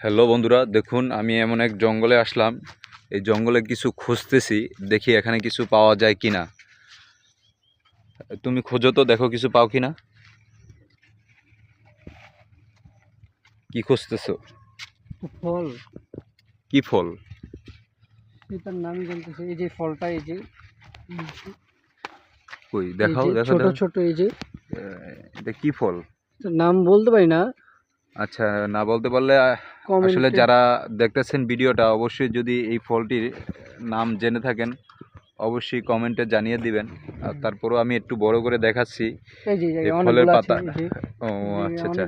Hello বন্ধুরা দেখুন আমি এমন এক জঙ্গলে আসলাম। এই জঙ্গলে কিছু খুঁজতেছি দেখি এখানে কিছু পাওয়া যায় কিনা। তুমি খোঁজো তো দেখো কিছু পাও কিনা। কি খুঁজতেছো? ফল। কি ফল? নামই জানতেছে এই যে ফলটা এই যে। কই দেখাও দেখো ছোট ছোট এই যে। এটা কি ফল? নাম বলতে পারি না। আচ্ছা না বলতে পারলে আসলে যারা দেখতেছেন ভিডিওটা অবশ্যই যদি এই ফলটির নাম জেনে থাকেন অবশ্যই কমেন্টে জানিয়ে দিবেন। আর তারপরও আমি একটু বড় করে দেখাচ্ছি ফলের পাতা। ও আচ্ছা আচ্ছা।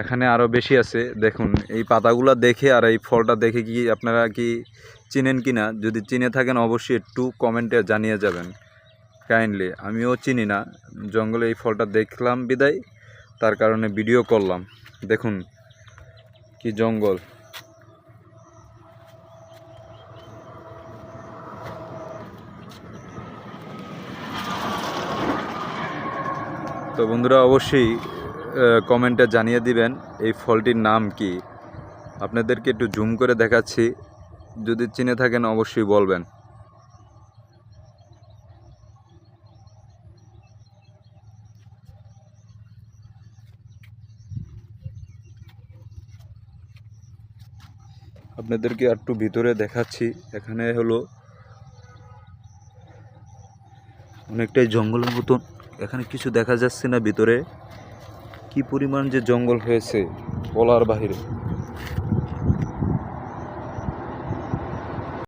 এখানে আরও বেশি আছে দেখুন এই পাতাগুলো দেখে আর এই ফলটা দেখে কি আপনারা কি চিনেন কি না যদি চিনে থাকেন অবশ্যই একটু কমেন্টে জানিয়ে যাবেন কাইন্ডলি আমিও চিনি না জঙ্গলে এই ফলটা দেখলাম বিদায় তার কারণে ভিডিও করলাম। দেখুন কি জঙ্গল? তো বন্ধুরা অবশ্যই কমেন্টে জানিয়ে দিবেন এই ফলটির নাম কি। আপনাদেরকে একটু জুম করে দেখাচ্ছি। যদি চিনে থাকেন অবশ্যই বলবেন। আপনাদেরকে একটু ভিতরে দেখাচ্ছি। এখানে হলো অনেকটাই জঙ্গলের মতন। এখানে কিছু দেখা যাচ্ছে না ভিতরে। কি পরিমাণ যে জঙ্গল হয়েছে বলার বাহিরে।